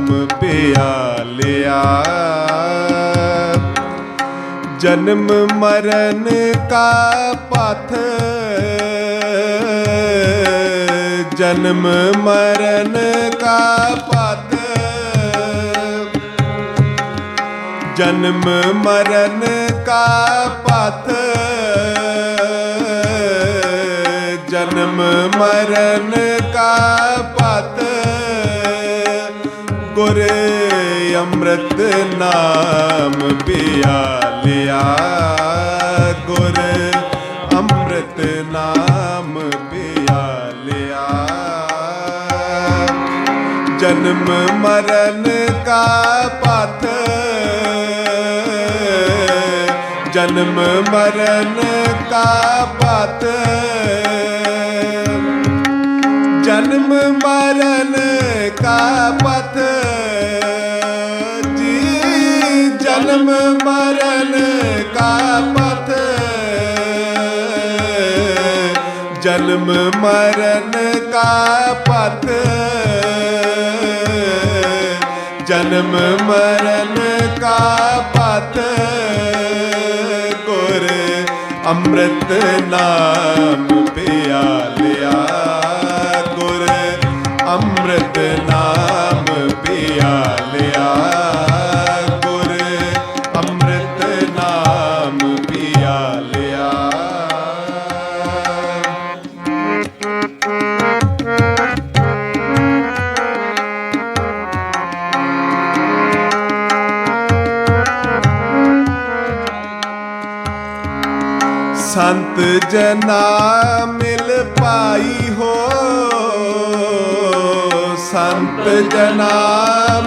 ਨਾਮ ਪਿਆਲਿਆ ਜਨਮ ਮਰਨ ਕਾ ਪਥ ਜਨਮ ਮਰਨ ਕਾ ਪਥ ਜਨਮ ਮਰਨ ਕਾ ਪਥ ਜਨਮ ਮਰਨ ਕਾ ਪਥ ਗੁਰ ਅੰਮ੍ਰਿਤ ਨਾਮ ਪਿਆਲਿਆ ਗੁਰ ਅੰਮ੍ਰਿਤ ਨਾਮ ਪਿਆਲਿਆ ਜਨਮ ਮਰਨ ਕਾ ਪਥ ਜਨਮ ਮਰਨ ਕਾ ਪਥ ਜਨਮ ਮਰਨ ਕਾ ਪਥ ਜੀ ਜਨਮ ਮਰਨ ਕਾ ਪਥ ਜਨਮ ਮਰਨ ਕਾ ਪਥ ਜਨਮ ਮਰਨ ਕਾ ਪਥ ਗੁਰ ਅੰਮ੍ਰਿਤ ਨਾਮ ਪਿਆਲਿਆ ਜਨਾ ਮਿਲ ਪਾਈ ਹੋ। ਸੰਤ ਜਨਾ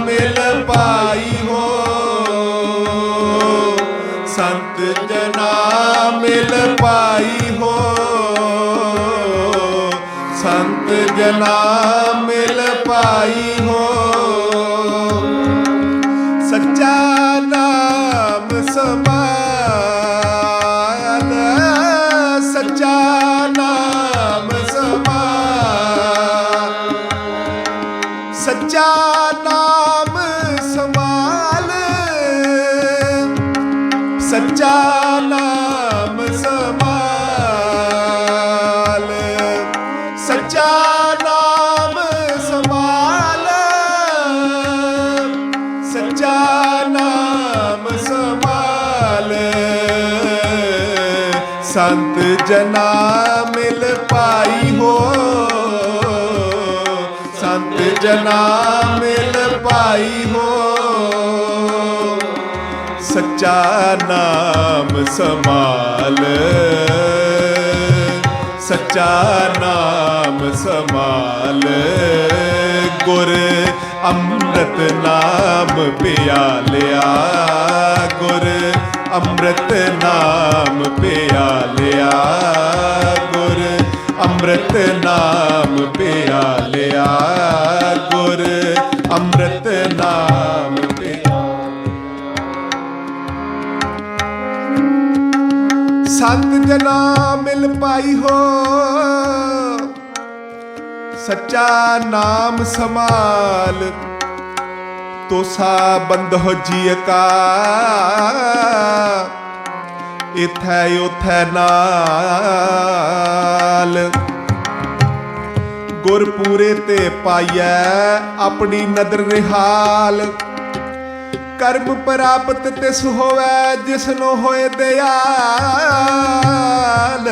ਮਿਲ ਪਾਈ ਹੋ। ਸੰਤ ਜਨਾ ਮਿਲ ਪਾਈ ਹੋ। ਸੰਤ ਜਨਾ ਮਿਲ ਸੱਚਾ ਨਾਮ ਸਮਾਲ ਸੱਚਾ ਨਾਮ ਸਮਾਲ ਸੱਚਾ ਨਾਮ ਸਮਾਲ ਸੰਤ ਜਨਾ ਮਿਲ ਪਾਈ ਹੋ। ਸੰਤ ਜਨਾ ਮਿਲ ਪਾਈ ਹੋ। ਸੱਚਾ ਨਾਮ ਸਮਾਲ ਸੱਚਾ ਨਾਮ ਸਮਾਲ ਗੁਰ ਅੰਮ੍ਰਿਤ ਨਾਮ ਪਿਆਲਿਆ। ਗੁਰ ਅੰਮ੍ਰਿਤ ਨਾਮ ਪਿਆਲਿਆ। ਗੁਰ ਅੰਮ੍ਰਿਤ ਨਾਮ ਪਿਆਲਿਆ। ਸੰਤ ਜਨਾ ਮਿਲ ਪਾਈ ਹੋ। ਸੱਚਾ ਨਾਮ ਸਮਾਲ ਤੋਸਾ ਹੋ ਜੀ ਕਾ। ਇਥੈ ਉਥੈ ਨਾਲ। ਗੁਰ ਪੂਰੇ ਤੇ ਪਾਈਐ ਆਪਣੀ ਨਦਰ ਨਿਹਾਲ। ਕਰਮ ਪ੍ਰਾਪਤ ਤਿਸ ਹੋਵੇ, ਜਿਸ ਨੂੰ ਹੋਏ ਦਿਆਲ।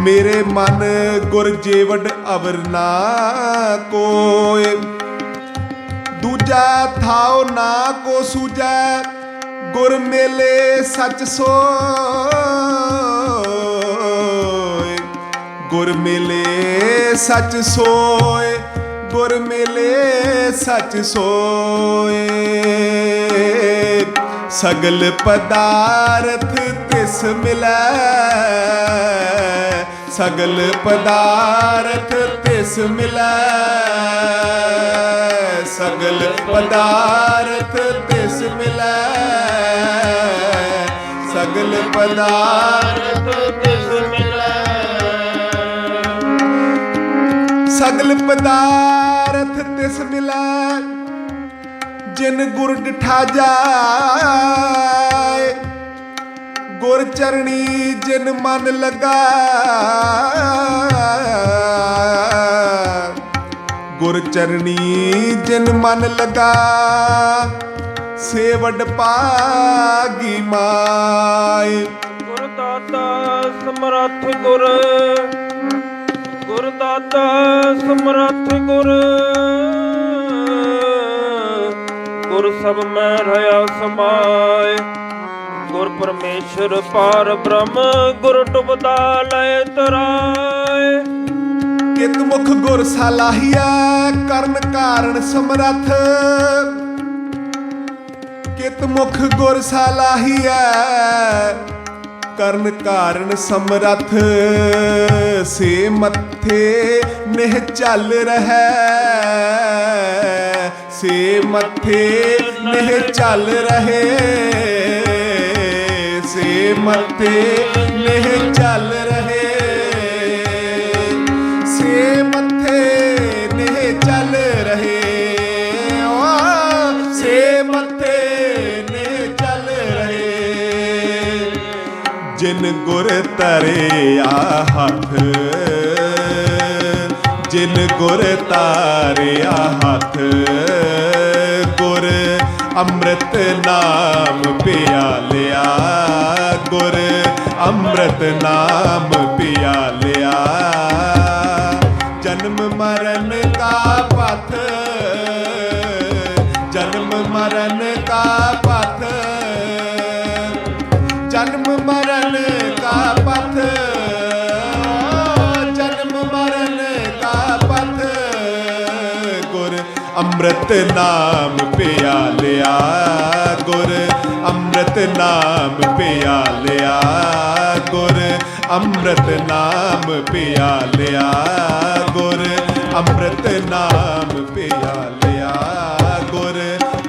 ਮੇਰੇ ਮਨ ਗੁਰ ਜੀਵਨ ਅਵਰ ਨਾ ਕੋਏ। ਦੂਜਾ ਥਾਉ ਨਾ ਕੋ ਸੂਜੈ ਗੁਰ ਮੇਲੇ ਸੱਚ ਸੋਏ। ਗੁਰ ਮਿਲੇ ਸੱਚ ਸੋਏ। ਗੁਰ ਮਿਲੇ ਸੱਚ ਸੋਏ। ਸਗਲ ਪਦਾਰਥ ਤਿਸ ਮਿਲੈ। ਸਗਲ ਪਦਾਰਥ ਤਿਸ ਮਿਲੈ। ਸਗਲ ਪਦਾਰਥ ਤਿਸ ਮਿਲੈ। ਸਗਲ ਪਦਾਰਥ ਤਿਸ ਸਗਲ ਪਦਾਰਥ ਤਿਸ ਮਿਲੈ, ਜਿਨ ਗੁਰ ਡਿਠਾ ਜਾਏ। ਗੁਰ ਚਰਣੀ ਜਿਨ ਮਨ ਲਗਾ ਗੁਰ ਚਰਣੀ ਜਿਨ ਮਨ ਲਗਾ ਸੇਵਡ ਪਾਗੀ ਮਾਏ। ਗੁਰ ਦਾਤਾ ਸਮਰੱਥ ਗੁਰ ਗੁਰ ਦਾਤਾ ਸਮਰੱਥ ਗੁਰ। ਗੁਰ ਸਭ ਮੈਂ ਰਹਾ ਸਮਾਏ। ਗੁਰ ਪਰਮੇਸ਼ਰ ਪਾਰ ਬ੍ਰਹਮ, ਗੁਰ ਡੁਬਦਾ ਲੈ ਤਰਾਏ। ਕਿਤ ਮੁਖ ਗੁਰ ਸਲਾਹੀਆ ਕਰਨ ਕਾਰਨ ਸਮਰੱਥ। ਕਿਤ ਮੁਖ ਗੁਰ ਸਲਾਹੀਆ ਕਰਨ ਕਾਰਨ ਸਮਰੱਥ, ਸੇ ਮੱਥੇ ਨਿਹ ਚੱਲ ਰਹਿ। ਸੇ ਮੱਥੇ ਨਿਹ ਚੱਲ ਰਹੇ। ਸੇ ਮੱਥੇ ਨਿਹ ਗੁਰ ਤਰਿਆ ਹੱਥ। ਜਿਨ ਗੁਰ ਤਾਰਿਆ ਹੱਥ, ਗੁਰ ਅੰਮ੍ਰਿਤ ਨਾਮ ਪਿਆ ਲਿਆ। ਗੁਰ ਅੰਮ੍ਰਿਤ ਨਾਮ ਪਿਆਲਿਆ अमृत नाम पिया लिया गुर। अमृत नाम पिया लिया गुर। अमृत नाम पिया लिया गुर। अमृत नाम पिया लिया गुर।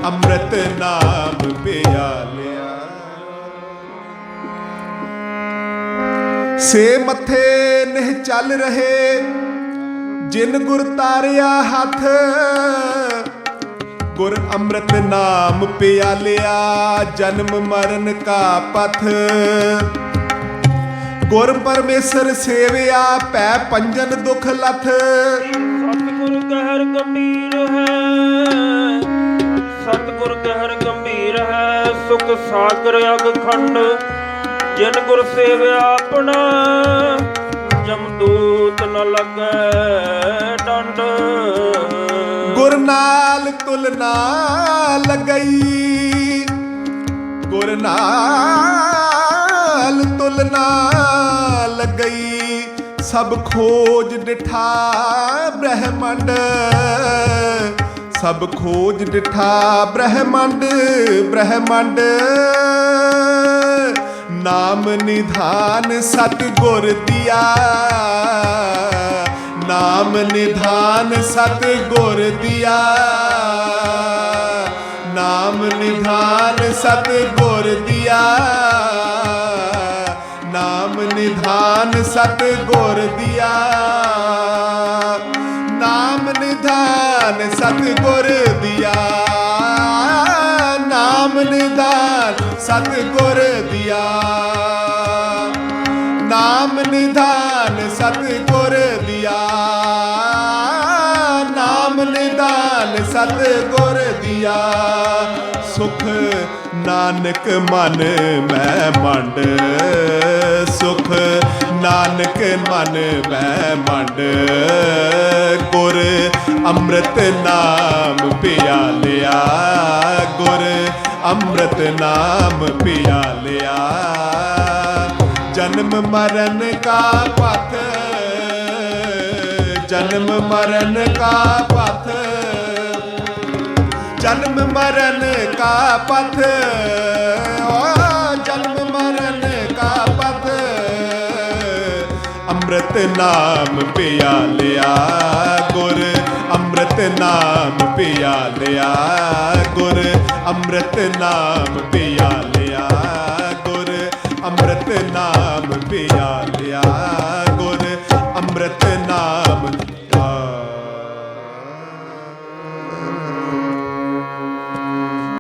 अमृत नाम पिया लिया से मथे नहीं चल रहे ਜਿਨ ਗੁਰ ਤਾਰਿਆ ਹੱਥ, ਗੁਰ ਅੰਮ੍ਰਿਤ ਨਾਮ ਪਿਆਲਿਆ, ਜਨਮ ਮਰਨ ਕਾ ਪਥ। ਗੁਰ ਪਰਮੇਸ਼ਰ ਸੇਵਿਆ, ਪੈ ਪੰਜਨ ਦੁਖ ਲਥ। ਸਤਿਗੁਰ ਕਹਿਰ ਗੰਭੀਰ ਹੈ, ਸਤਿਗੁਰ ਕਹਿਰ ਗੰਭੀਰ ਹੈ, ਸੁਖ ਸਾਗਰ ਅਗ ਖੰਡ। ਜਿਨ ਗੁਰ ਸੇਵਿਆ ਆਪਣਾ ਜਮਦੂਤ ਨ ਲੱਗੈ। ਡੰਡ ਗੁਰ ਨਾਲ ਤੁਲਨਾ ਲਗਈ। ਗੁਰ ਨਾਲ ਤੁਲਨਾ ਲਗਈ। ਸਭ ਖੋਜ ਡਿਠਾ ਬ੍ਰਹਮੰਡ। ਸਭ ਖੋਜ ਡਿਠਾ ਬ੍ਰਹਮੰਡ ਬ੍ਰਹਮੰਡ। ਨਾਮ ਨਿਧਾਨ ਸਤ ਗੁਰ ਦਿਆ। नाम निधान सतगुर दिया। नाम निधान सतगुर दिया। नाम निधान सतगुर दिया। नाम निधान सतगुर दिया। नाम निधान सतगुर दिया। नाम निधान सतगुर दिया ਸਤ ਗੁਰ ਦਿਆ, ਸੁਖ ਨਾਨਕ ਮਨ ਮੈਂ ਮੰਡ ਸੁਖ ਨਾਨਕ ਮਨ ਮੈਂ ਮੰਡ ਗੁਰ ਅੰਮ੍ਰਿਤ ਨਾਮ ਪਿਆ ਲਿਆ ਗੁਰ ਅੰਮ੍ਰਿਤ ਨਾਮ ਪਿਆ ਲਿਆ ਜਨਮ ਮਰਨ ਕਾ ਪਥ, ਜਨਮ ਮਰਨ ਕਾ मरण का पथ। ओ, जन्म मरण का पथ। अमृत नाम पिया लिया गुर। अमृत नाम पिया लिया गुर। अमृत नाम पिया लिया गुर। अमृत नाम पिया लिया